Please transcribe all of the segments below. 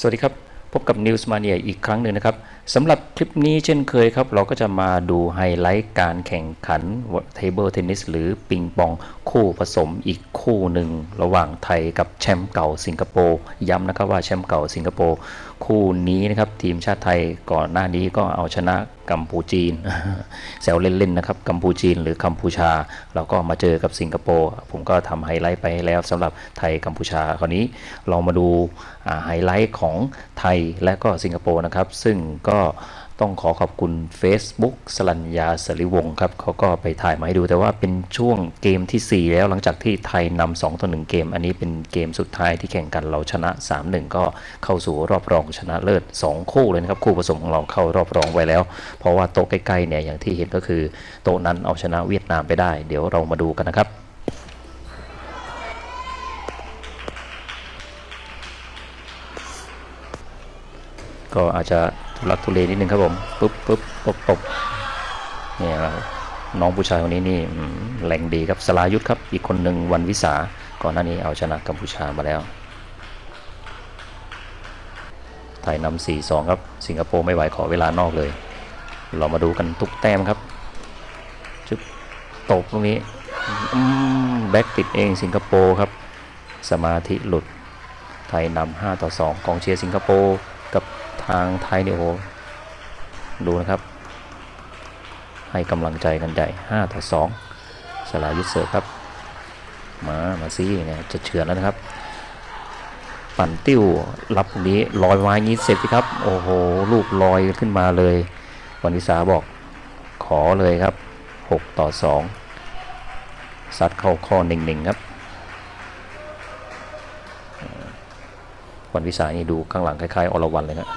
สวัสดีครับพบกับ News Mania อีกครั้งหนึ่งนะครับสำหรับคลิปนี้เช่นเคยครับ เราก็จะมาดูไฮไลท์การแข่งขันเทเบิลเทนนิสหรือปิงปองคู่ผสมอีกคู่หนึ่งระหว่างไทยกับแชมป์เก่าสิงคโปร์ย้ำนะครับว่าแชมป์เก่าสิงคโปร์คู่นี้นะครับทีมชาติไทยก่อนหน้านี้ก็เอาชนะกัมพูจีนแซวเล่นๆนะครับกัมพูจีนหรือกัมพูชา เราก็มาเจอกับสิงคโปร์ผมก็ทำไฮไลท์ไปแล้วสำหรับไทยกัมพูชาคราวนี้เรามาดูไฮไลท์ของไทยและก็สิงคโปร์นะครับ ซึ่งก็ ต้องขอขอบคุณ Facebook สลัญญาสริวงครับเขาก็ไปถ่ายมาให้ดูแต่ว่าเป็นช่วงเกมทีสี่ 4 แล้วหลังจากที่ไทยนำ2ต่อ1เกม อันนี้เป็นเกมสุดท้ายที่แข่งกันเราชนะ 3-1 ก็เข้าสู่รอบรองชนะเลิศ 2 คู่เลยนะครับ คู่ผสมของเราเข้ารอบรองไว้แล้ว เพราะว่าโต๊ะใกล้ๆเนี่ยอย่างที่เห็นก็คือโต๊ะนั้นเอาชนะเวียดนามไปได้ เดี๋ยวเรามาดูกันนะครับก็อาจจะ ทุลักทุเลนิดนึงครับผมปุ๊บปุ๊บตบตบเนี่ยน้องผู้ชายคนนี้นี่อืมแรงดีครับสลายุทธครับ อีกคนหนึ่งวันวิสาก่อนหน้านี้เอาชนะกัมพูชามาแล้วไทยนำ4 2 ครับ สิงคโปร์ไม่ไหวขอเวลานอกเลย เรามาดูกันทุกแต้มครับจุดตบตรงนี้แบ็กติดเองสิงคโปร์ครับ สมาธิหลุด ไทยนำ5ต่อ2กองเชียร์สิงคโปร์กับ ทางไทยเนี่ยโอ้โหดูนะครับ ให้กำลังใจกันใหญ่5ต่อ2สลายุทธเสิร์ฟครับ มามาซิเนี่ยจะเฉือนแล้วนะครับ ปั่นติ้วรับตรงนี้ลอยไว้งี้เสร็จครับ โอ้โหลูกลอยขึ้นมาเลย วันวิสาบอกขอเลยครับ 6 ต่อ 2 ซัดเข้าข้อหนึ่งๆครับวันวิสานี่ดูข้างหลังคล้ายๆอรวรันเลยนะ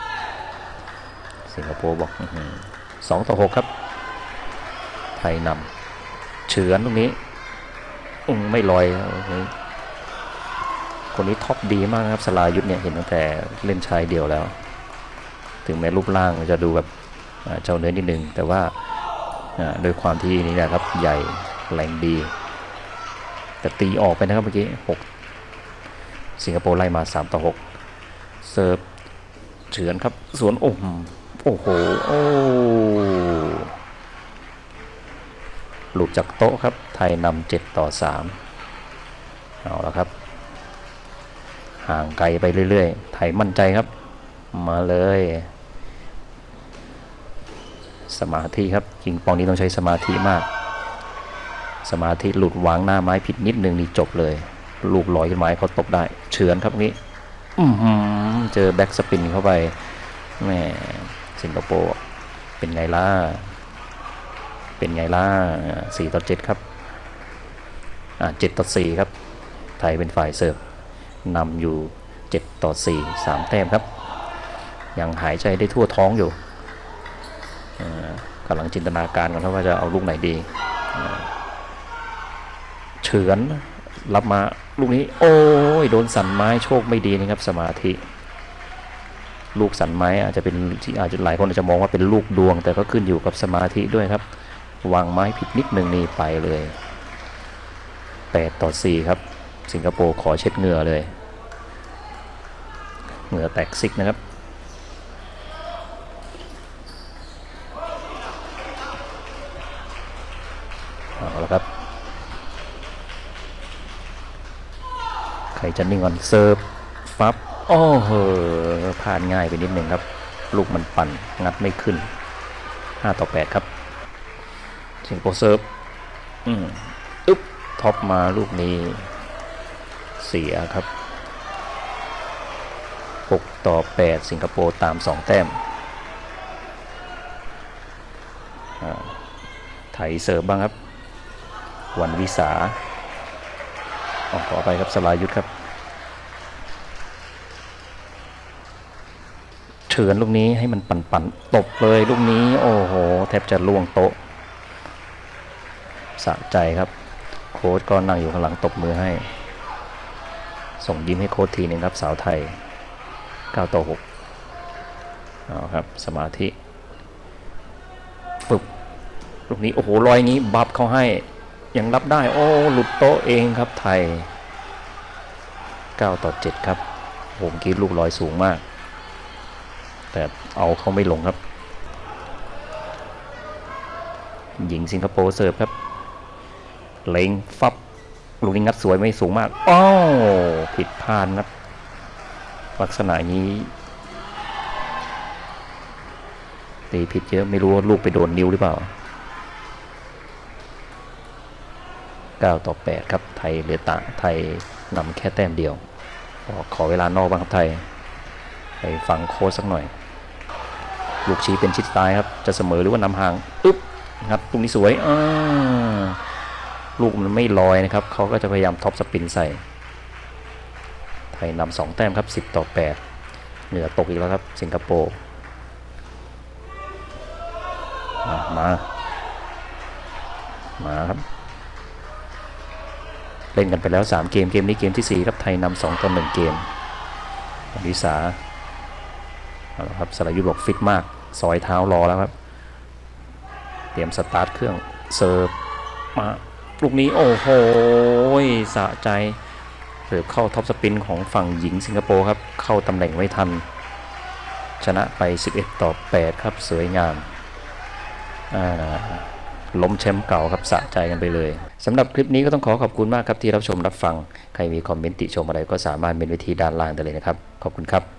สิงคโปร์บอกสองต่อหกครับ ไทยนำเฉือนตรงนี้อืมไม่ลอยคนนี้ท็อปดีมากนะครับสลายุทธเนี่ยเห็นตั้งแต่เล่นชายเดียวแล้ว ถึงแม้รูปร่างจะดูแบบเจ้าเนื้อนิดนึง แต่ว่าโดยความที่นี่นะครับใหญ่แรงดี แต่ตีออกไปนะครับเมื่อกี้หกสิงคโปร์ไล่มา 3 ต่อ 6 เซิร์ฟเฉือนครับ สวนโอ้ โอ้โห โอ้หลุดจากโต๊ะครับ ไทยนำ7ต่อ3เอาละครับ ห่างไกลไปเรื่อยๆ ไทยมั่นใจครับ มาเลย สมาธิครับยิงปองนี้ต้องใช้สมาธิมาก สมาธิหลุดวางหน้าไม้ผิดนิดนึงนี่จบเลย ลูกลอยขึ้นมาเขาตบได้ เฉือนครับนี้ เจอแบ็กสปินเข้าไปแหม สิงคโปร์เป็นไงล่ะ เป็นไงล่ะสี่ต่อเจ็ดครับอ่าเจ็ดต่อสี่ครับ ไทยเป็นฝ่ายเสิร์ฟนำอยู่เจ็ดต่อสี่สามแต้มครับ ยังหายใจได้ทั่วท้องอยู่กำลังจินตนาการกันว่าจะเอาลูกไหนดีเฉือนรับมาลูกนี้ โอ้ย โดนสันไม้โชคไม่ดีนะครับสมาธิ ลูกสันไม้อาจจะเป็นที่อาจจะหลายคนอาจจะมองว่าเป็นลูกดวง แต่ก็ขึ้นอยู่กับสมาธิด้วยครับ วางไม้ผิดนิดหนึ่งนี่ไปเลย 8 ต่อ 4 ครับ สิงคโปร์ขอเช็ดเหงื่อเลย เหงื่อแตกซิกนะครับเอาละครับ ใครจะนิ่งก่อนเซิร์ฟ ฟับ โอ้โหพลาดง่ายไปนิดหนึ่งครับ ลูกมันปั่นงัดไม่ขึ้น 5 ต่อ 8 ครับสิงคโปร์เซิร์ฟอืมอึ๊บท็อปมาลูกนี้เสียครับ 6 ต่อ 8 สิงคโปร์ตาม 2 แต้มไทยเสิร์ฟบ้างครับ วันวิสาออขอไปครับสลายุทธครับ เฉือนลูกนี้ให้มันปั่นปั่นๆตบเลยลูกนี้ โอ้โห แทบจะล่วงโต๊ะสะใจครับ โค้ชก็นั่งอยู่ข้างหลังตบมือให้ ส่งยิ้มให้โค้ชทีหนึงครับ สาวไทย9ต่อ6เอาครับ สมาธิฝึกลูกนี้ โอ้โหลอยงี้บับเขาให้ ยังรับได้ โอ้ หลุดโต๊ะเองครับไทย 9 ต่อ 7 ครับโอ้โหเมื่อกี้ลูกลอยสูงมาก แต่เอาเขาไม่ลงครับ หญิงสิงคโปร์เสิร์ฟครับ เล็งฟับลูกนี้งัดสวยไม่สูงมากอ้าวผิดพลาดครับ ลักษณะนี้ตีผิดเยอะไม่รู้ว่าลูกไปโดนนิ้วหรือเปล่า 9 ต่อ 8 ครับ ไทยเหลือตาไทยนำแค่แต้มเดียวขอเวลานอกบ้างครับไทย ไปฟังโค้ชสักหน่อย ลูกชี้เป็นชิดซ้ายครับ จะเสมอหรือว่านำห่างอึ๊บงัดตรงนี้สวยอ่าลูกมันไม่ลอยนะครับ เขาก็จะพยายามท็อปสปินใส่ ไทยนำสองแต้มครับ 10 ต่อ 8 เหนือตกอีกแล้วครับ สิงคโปร์มา มามาครับ เล่นกันไปแล้ว 3 เกม เกมนี้เกมทีสี่4 ครับไทยนำ2ต่อ1เกมอนิสาเอาละครับสรายุทธบอกฟิตมาก ซอยเท้ารอแล้วครับ เตรียมสตาร์ทเครื่องเสิร์ฟมาลูกนี้โอ้โหสะใจเสิร์ฟเข้าท็อปสปินของฝั่งหญิงสิงคโปร์ครับ เข้าตำแหน่งไม่ทัน ชนะไป 11 ต่อ 8 ครับสวยงามล้มแชมป์เก่าครับสะใจกันไปเลยสำหรับคลิปนี้ก็ต้องขอขอบคุณมากครับที่รับชมรับฟัง ใครมีคอมเมนต์ติชมอะไรก็สามารถเมนไว้ที่ด้านล่างได้เลยนะครับ ขอบคุณครับ